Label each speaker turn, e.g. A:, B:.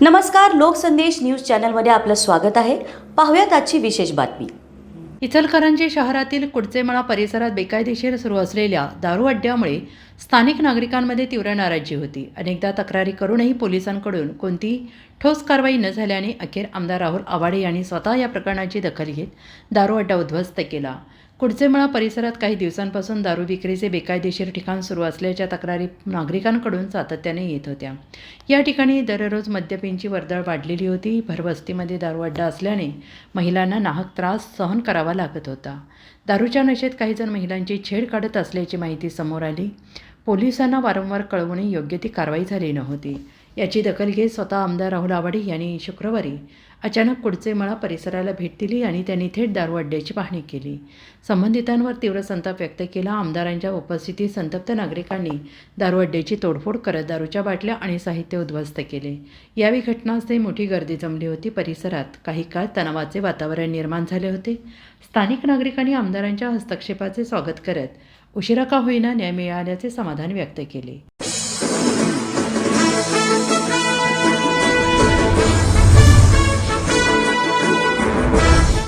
A: नमस्कार लोकसंदेश न्यूज चॅनलमध्ये आपलं स्वागत आहे. पाहूयात आजची विशेष बातमी.
B: इचलकरंजी शहरातील कुडचेमळा परिसरात बेकायदेशीर सुरू असलेल्या दारू अड्ड्यामुळे स्थानिक नागरिकांमध्ये तीव्र नाराजी होती. अनेकदा तक्रारी करूनही पोलिसांकडून कोणतीही ठोस कारवाई न झाल्याने अखेर आमदार राहुल आवाडे यांनी स्वतः या प्रकरणाची दखल घेत दारू अड्डा उद्ध्वस्त केला. कुडचेमळा परिसरात काही दिवसांपासून दारू विक्रीचे बेकायदेशीर ठिकाण सुरू असल्याच्या तक्रारी नागरिकांकडून सातत्याने येत होत्या. या ठिकाणी दररोज मद्यपींची वर्दळ वाढलेली होती. भरवस्तीमध्ये दारू अड्डा असल्याने महिलांना नाहक त्रास सहन करावा लागत होता. दारूच्या नशेत काहीजण महिलांची छेड काढत असल्याची माहिती समोर आली. पोलिसांना वारंवार कळवणे योग्य ती कारवाई झाली नव्हती. याची दखल घेत स्वतः आमदार राहुल आवाडे यांनी शुक्रवारी अचानक कुडचेमळा परिसराला भेट दिली आणि त्यांनी थेट दारू अड्ड्याची पाहणी केली. संबंधितांवर तीव्र संताप व्यक्त केला. आमदारांच्या उपस्थितीत संतप्त नागरिकांनी दारू अड्ड्याची तोडफोड करत दारूच्या बाटल्या आणि साहित्य उद्ध्वस्त केले. यावेळी घटनास्थळी मोठी गर्दी जमली होती. परिसरात काही काळ तणावाचे वातावरण निर्माण झाले होते. स्थानिक नागरिकांनी आमदारांच्या हस्तक्षेपाचे स्वागत करत उशिरा का होईना न्याय मिळाल्याचे समाधान व्यक्त केले? Thank you.